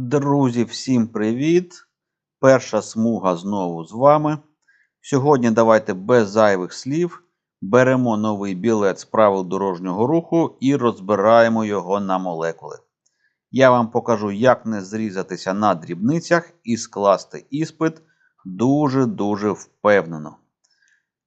Друзі, всім привіт! Перша смуга знову з вами. Сьогодні давайте без зайвих слів беремо новий білет з правил дорожнього руху і розбираємо його на молекули. Я вам покажу, як не зрізатися на дрібницях і скласти іспит дуже-дуже впевнено.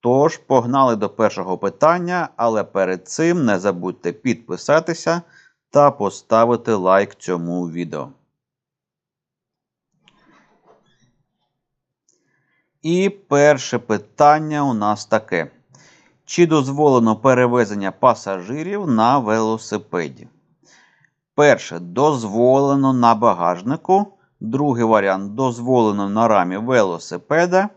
Тож, погнали до першого питання, але перед цим не забудьте підписатися та поставити лайк цьому відео. І перше питання у нас таке: чи дозволено перевезення пасажирів на велосипеді? Перше, дозволено на багажнику. Другий варіант дозволено на рамі велосипеда.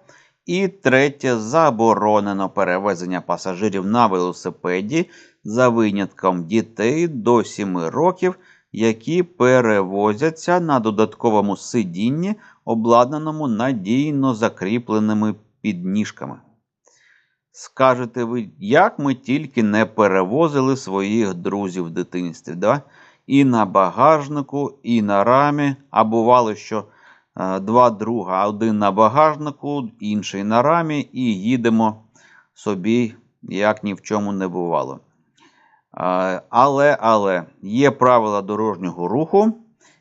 І третє, заборонено перевезення пасажирів на велосипеді за винятком дітей до 7 років, які перевозяться на додатковому сидінні, обладнаному надійно закріпленими підніжками. Скажете ви, як ми тільки не перевозили своїх друзів в дитинстві, да? і на багажнику, і на рамі, а бувало, що е, два друга, один на багажнику, інший на рамі, і їдемо собі, як ні в чому не бувало. Е, але, але є правила дорожнього руху,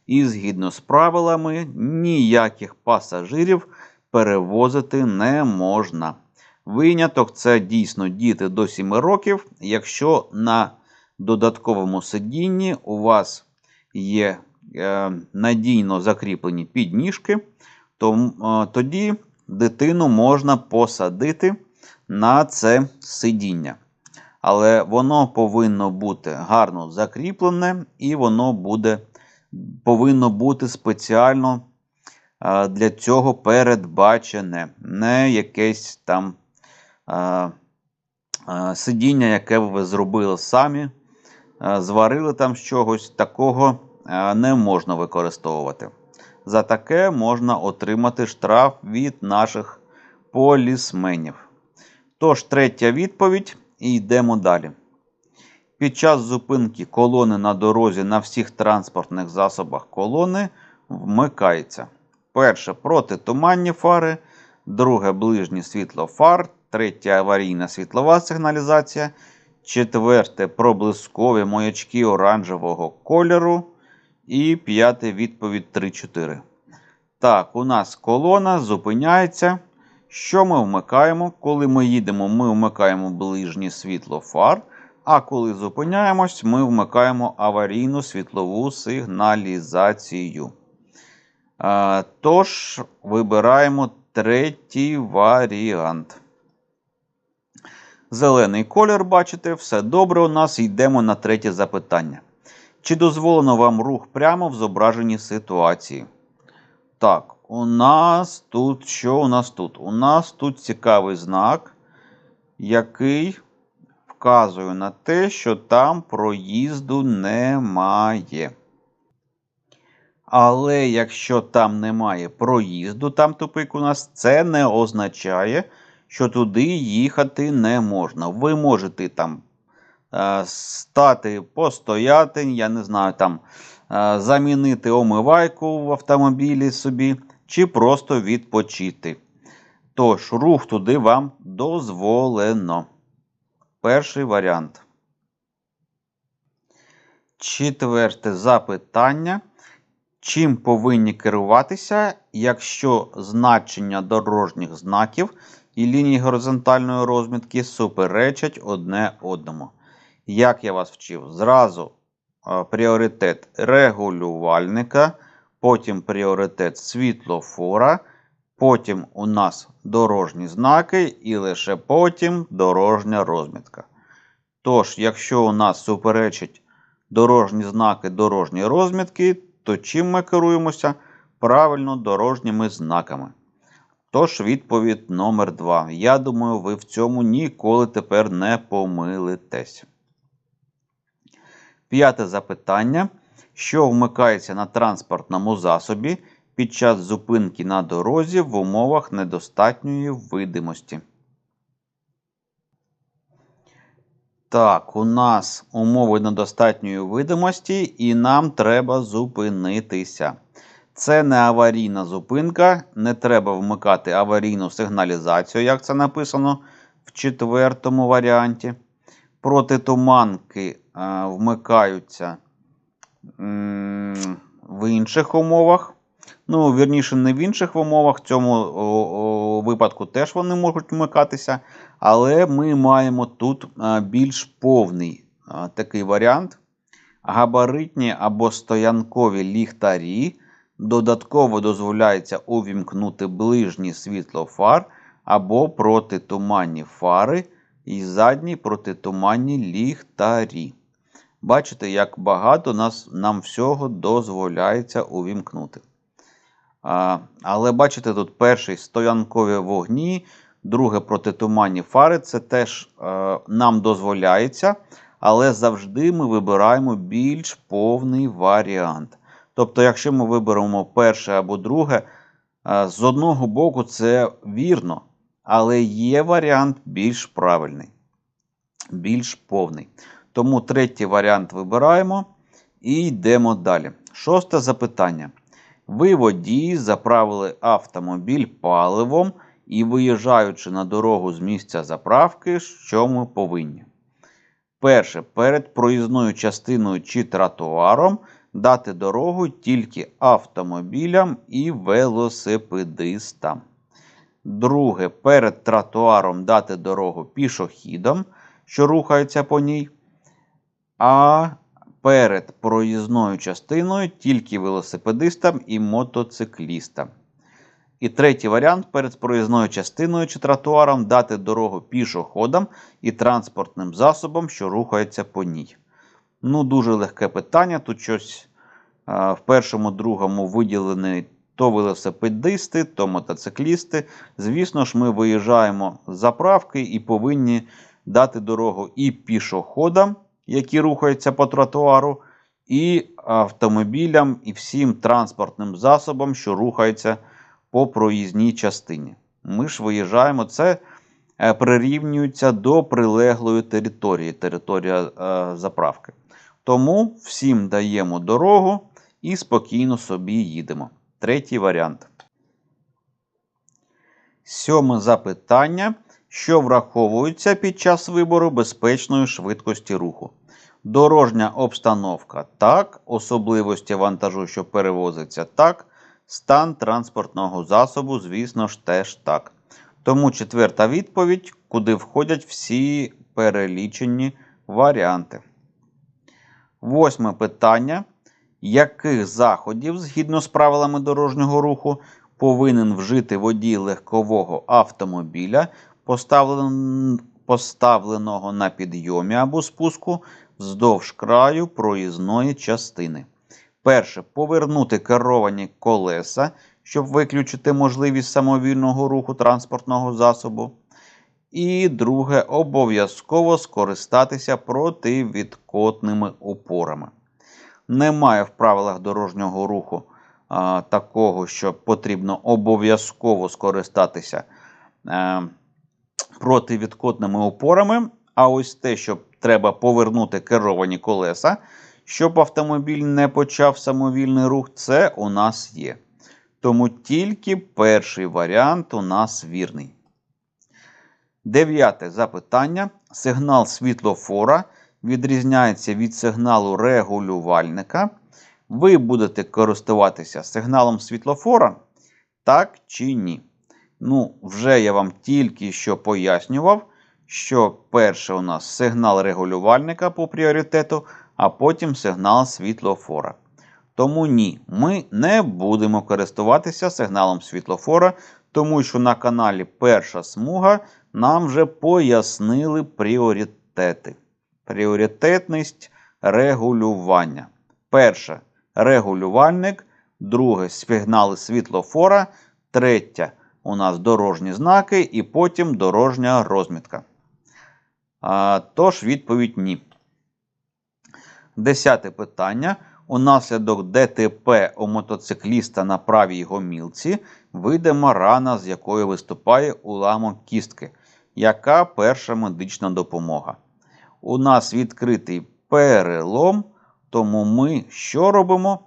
і згідно з правилами, ніяких пасажирів перевозити не можна. Виняток це дійсно діти до 7 років, якщо на додатковому сидінні у вас є е, надійно закріплені підніжки, то е, тоді дитину можна посадити на це сидіння. Але воно повинно бути гарно закріплене, і воно буде, повинно бути спеціально для цього передбачене, не якесь там сидіння, яке ви зробили самі, зварили там з чогось, такого не можна використовувати. За таке можна отримати штраф від наших полісменів. Тож, третя відповідь. І йдемо далі. Під час зупинки колони на дорозі на всіх транспортних засобах колони вмикається. Перше протитуманні фари, друге ближнє світло фар, третє аварійна світлова сигналізація, четверте проблискові маячки оранжевого кольору. І п'яте відповідь 3-4. Так, у нас колона зупиняється. Що ми вмикаємо? Коли ми їдемо, ми вмикаємо ближнє світло фар. А коли зупиняємось, ми вмикаємо аварійну світлову сигналізацію. Тож, вибираємо третій варіант. Зелений колір, бачите, все добре. У нас йдемо на третє запитання. Чи дозволено вам рух прямо в зображеній ситуації? Так, у нас тут що у нас тут? У нас тут цікавий знак, який вказує на те, що там проїзду немає. Але якщо там немає проїзду, там тупик у нас, це не означає, що туди їхати не можна. Ви можете там е, стати, постояти, я не знаю, там е, замінити омивайку в автомобілі собі чи просто відпочити. Тож, рух туди вам дозволено. Перший варіант. Четверте запитання. Чим повинні керуватися, якщо значення дорожніх знаків і ліній горизонтальної розмітки суперечать одне одному? Як я вас вчив? Зразу пріоритет регулювальника потім пріоритет світлофора, потім у нас дорожні знаки і лише потім дорожня розмітка. Тож, якщо у нас суперечать дорожні знаки дорожні розмітки, то чим ми керуємося? Правильно дорожніми знаками. Тож, відповідь номер 2. Я думаю, ви в цьому ніколи тепер не помилитесь. П'яте запитання що вмикається на транспортному засобі під час зупинки на дорозі в умовах недостатньої видимості. Так, у нас умови недостатньої видимості, і нам треба зупинитися. Це не аварійна зупинка, не треба вмикати аварійну сигналізацію, як це написано в четвертому варіанті. Протитуманки е, вмикаються м, в інших умовах. Ну, вірніше, не в інших умовах, в цьому випадку теж вони можуть вмикатися. Але ми маємо тут більш повний такий варіант. Габаритні або стоянкові ліхтарі. Додатково дозволяється увімкнути ближнє світло фар або протитуманні фари і задні протитуманні ліхтарі. Бачите, як багато нас, нам всього дозволяється увімкнути. Але бачите, тут перший стоянкові вогні, друге протитуманні фари. Це теж нам дозволяється, але завжди ми вибираємо більш повний варіант. Тобто, якщо ми виберемо перше або друге, з одного боку це вірно, але є варіант більш правильний, більш повний. Тому третій варіант вибираємо і йдемо далі. Шосте запитання. Ви водії заправили автомобіль паливом і, виїжджаючи на дорогу з місця заправки, що ми повинні? Перше, перед проїзною частиною чи тротуаром дати дорогу тільки автомобілям і велосипедистам. Друге, перед тротуаром дати дорогу пішохідам, що рухаються по ній. А перед проїзною частиною тільки велосипедистам і мотоциклістам. І третій варіант перед проїзною частиною чи тротуаром дати дорогу пішоходам і транспортним засобам, що рухаються по ній. Ну, дуже легке питання. Тут щось а, в першому, другому виділені то велосипедисти, то мотоциклісти. Звісно ж, ми виїжджаємо з заправки і повинні дати дорогу і пішоходам які рухаються по тротуару, і автомобілям, і всім транспортним засобам, що рухаються по проїзній частині. Ми ж виїжджаємо, це е, прирівнюється до прилеглої території, територія е, заправки. Тому всім даємо дорогу і спокійно собі їдемо. Третій варіант. Сьоме запитання що враховуються під час вибору безпечної швидкості руху. Дорожня обстановка так, особливості вантажу, що перевозиться так, стан транспортного засобу, звісно ж, теж так. Тому четверта відповідь, куди входять всі перелічені варіанти. Восьме питання. Яких заходів згідно з правилами дорожнього руху повинен вжити водій легкового автомобіля поставленого на підйомі або спуску вздовж краю проїзної частини. Перше. Повернути керовані колеса, щоб виключити можливість самовільного руху транспортного засобу. І друге, обов'язково скористатися противідкотними опорами. Немає в правилах дорожнього руху а, такого, що потрібно обов'язково скористатися а, е, противідкотними опорами. А ось те, що треба повернути керовані колеса, щоб автомобіль не почав самовільний рух, це у нас є. Тому тільки перший варіант у нас вірний. Дев'яте запитання. Сигнал світлофора відрізняється від сигналу регулювальника. Ви будете користуватися сигналом світлофора, так чи ні? Ну, вже я вам тільки що пояснював, що перше у нас сигнал регулювальника по пріоритету, а потім сигнал світлофора. Тому ні, ми не будемо користуватися сигналом світлофора, тому що на каналі Перша смуга нам вже пояснили пріоритети. Пріоритетність регулювання. Перше регулювальник, друге сигнали світлофора, третє у нас дорожні знаки і потім дорожня розмітка. Тож, відповідь ні. Десяте питання. Унаслідок ДТП у мотоцикліста на правій гомілці видима рана, з якої виступає уламок кістки. Яка перша медична допомога? У нас відкритий перелом, тому ми що робимо?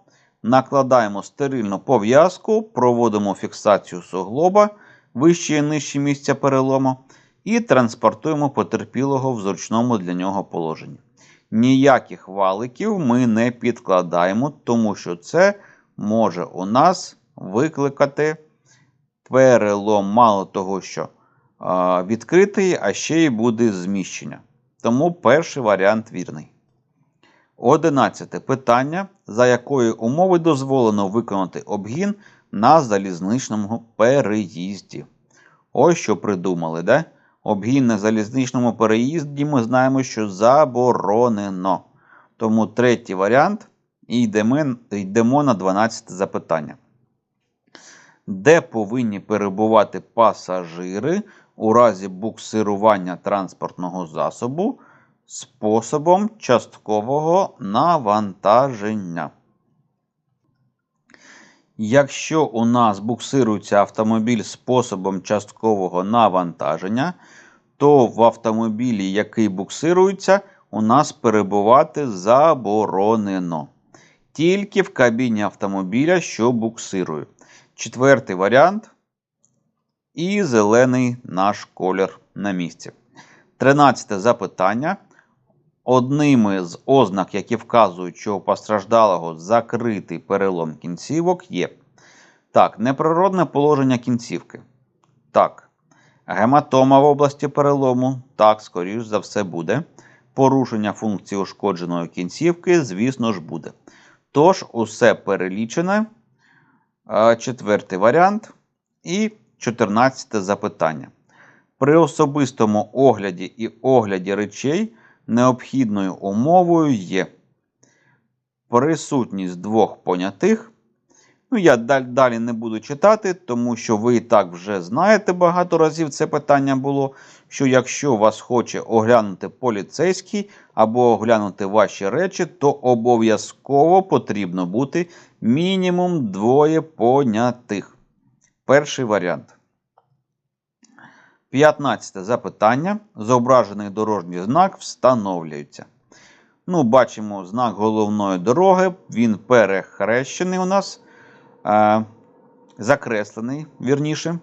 накладаємо стерильну пов'язку, проводимо фіксацію суглоба вище і нижче місця перелому і транспортуємо потерпілого в зручному для нього положенні. Ніяких валиків ми не підкладаємо, тому що це може у нас викликати перелом, мало того, що відкритий, а ще й буде зміщення. Тому перший варіант вірний. Одинадцяте питання, за якої умови дозволено виконати обгін на залізничному переїзді. Ось що придумали, да? Обгін на залізничному переїзді ми знаємо, що заборонено. Тому третій варіант і йдемо, йдемо на 12 запитання. Де повинні перебувати пасажири у разі буксирування транспортного засобу способом часткового навантаження? Якщо у нас буксирується автомобіль способом часткового навантаження, то в автомобілі, який буксирується, у нас перебувати заборонено. Тільки в кабіні автомобіля, що буксирує. Четвертий варіант. І зелений наш колір на місці. Тринадцяте запитання. Одними з ознак, які вказують, що у постраждалого закритий перелом кінцівок, є так, неприродне положення кінцівки. Так. Гематома в області перелому. Так, скоріш за все, буде. Порушення функції ушкодженої кінцівки, звісно ж, буде. Тож, усе перелічене. Четвертий варіант. І чотирнадцяте запитання. При особистому огляді і огляді речей необхідною умовою є присутність двох понятих. Ну, я далі не буду читати, тому що ви і так вже знаєте багато разів це питання було. Що якщо вас хоче оглянути поліцейський або оглянути ваші речі, то обов'язково потрібно бути мінімум двоє понятих. Перший варіант. 15 запитання. Зображений дорожній знак встановлюється. Ну, Бачимо знак головної дороги. Він перехрещений у нас, е, закреслений, вірніше.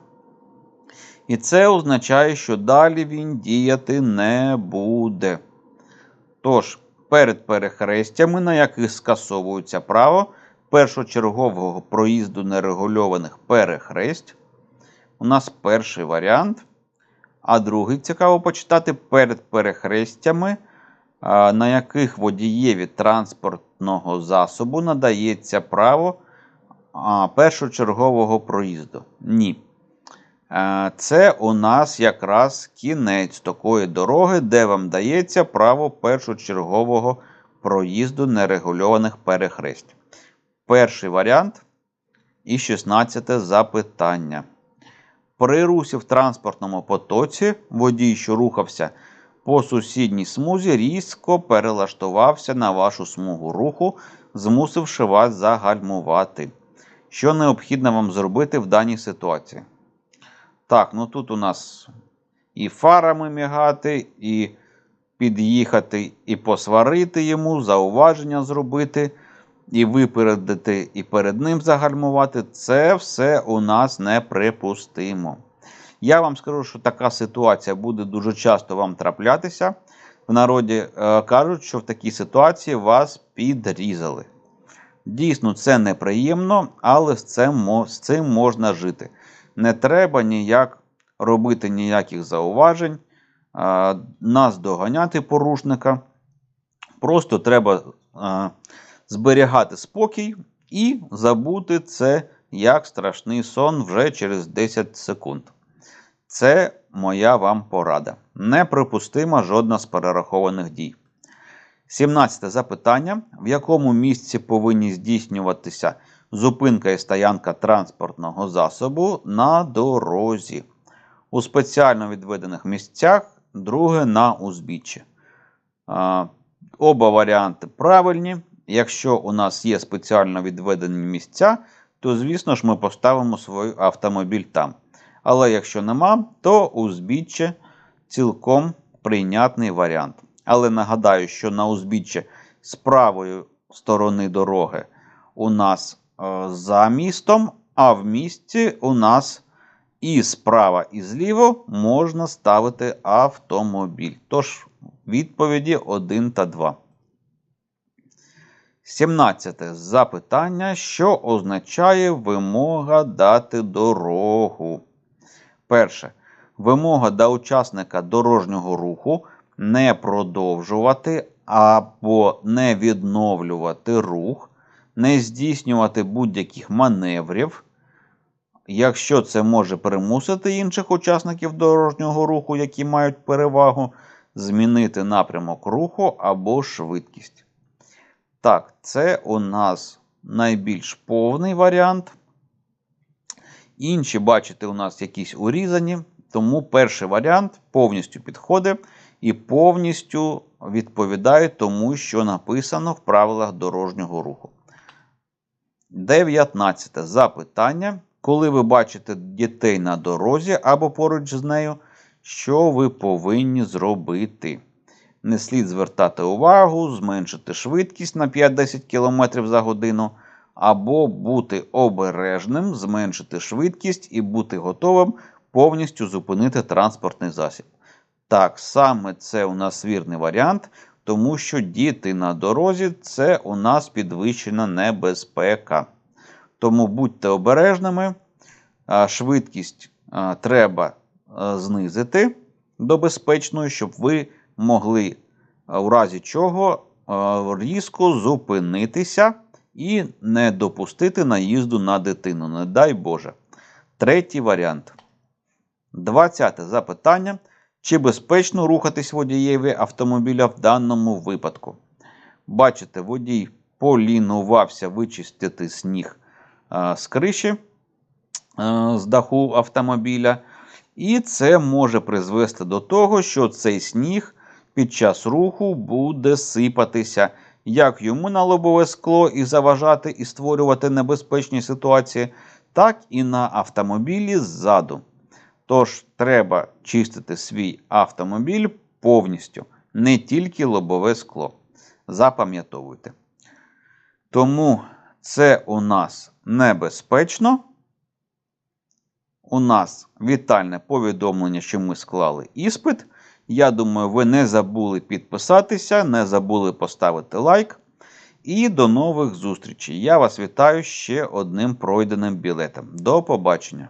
І це означає, що далі він діяти не буде. Тож, перед перехрестями, на яких скасовується право першочергового проїзду нерегульованих перехресть, у нас перший варіант. А другий цікаво почитати перед перехрестями, на яких водієві транспортного засобу надається право першочергового проїзду. Ні. Це у нас якраз кінець такої дороги, де вам дається право першочергового проїзду нерегульованих перехресть. Перший варіант і 16 запитання. При русі в транспортному потоці водій, що рухався по сусідній смузі, різко перелаштувався на вашу смугу руху, змусивши вас загальмувати. Що необхідно вам зробити в даній ситуації? Так, ну тут у нас і фарами мігати, і під'їхати, і посварити йому, зауваження зробити і випередити, і перед ним загальмувати, це все у нас неприпустимо. Я вам скажу, що така ситуація буде дуже часто вам траплятися. В народі е, кажуть, що в такій ситуації вас підрізали. Дійсно, це неприємно, але з цим, можна жити. Не треба ніяк робити ніяких зауважень, е, нас доганяти порушника. Просто треба е, зберігати спокій і забути це як страшний сон вже через 10 секунд. Це моя вам порада. Неприпустима жодна з перерахованих дій. 17 запитання: в якому місці повинні здійснюватися зупинка і стоянка транспортного засобу на дорозі? У спеціально відведених місцях, друге на узбіччі. Оба варіанти правильні. Якщо у нас є спеціально відведені місця, то, звісно ж, ми поставимо свій автомобіль там. Але якщо нема, то узбіччя цілком прийнятний варіант. Але нагадаю, що на узбіччя з правої сторони дороги у нас е, за містом, а в місті у нас і справа, і зліва можна ставити автомобіль. Тож відповіді 1 та 2. 17 запитання, що означає вимога дати дорогу. Перше. Вимога до учасника дорожнього руху не продовжувати або не відновлювати рух, не здійснювати будь-яких маневрів, якщо це може примусити інших учасників дорожнього руху, які мають перевагу, змінити напрямок руху або швидкість. Так, це у нас найбільш повний варіант. Інші, бачите, у нас якісь урізані. Тому перший варіант повністю підходить і повністю відповідає тому, що написано в правилах дорожнього руху. 19 запитання. Коли ви бачите дітей на дорозі або поруч з нею, що ви повинні зробити? Не слід звертати увагу, зменшити швидкість на 5-10 км за годину, або бути обережним, зменшити швидкість і бути готовим повністю зупинити транспортний засіб. Так, саме це у нас вірний варіант, тому що діти на дорозі це у нас підвищена небезпека. Тому будьте обережними, швидкість треба знизити до безпечної, щоб ви могли а, у разі чого різко зупинитися і не допустити наїзду на дитину. Не дай Боже. Третій варіант. 20 запитання. Чи безпечно рухатись водієві автомобіля в даному випадку? Бачите, водій полінувався вичистити сніг з криші з даху автомобіля. І це може призвести до того, що цей сніг під час руху буде сипатися як йому на лобове скло і заважати і створювати небезпечні ситуації, так і на автомобілі ззаду. Тож треба чистити свій автомобіль повністю, не тільки лобове скло. Запам'ятовуйте. Тому це у нас небезпечно. У нас вітальне повідомлення, що ми склали іспит. Я думаю, ви не забули підписатися, не забули поставити лайк. І до нових зустрічей. Я вас вітаю ще одним пройденим білетом. До побачення!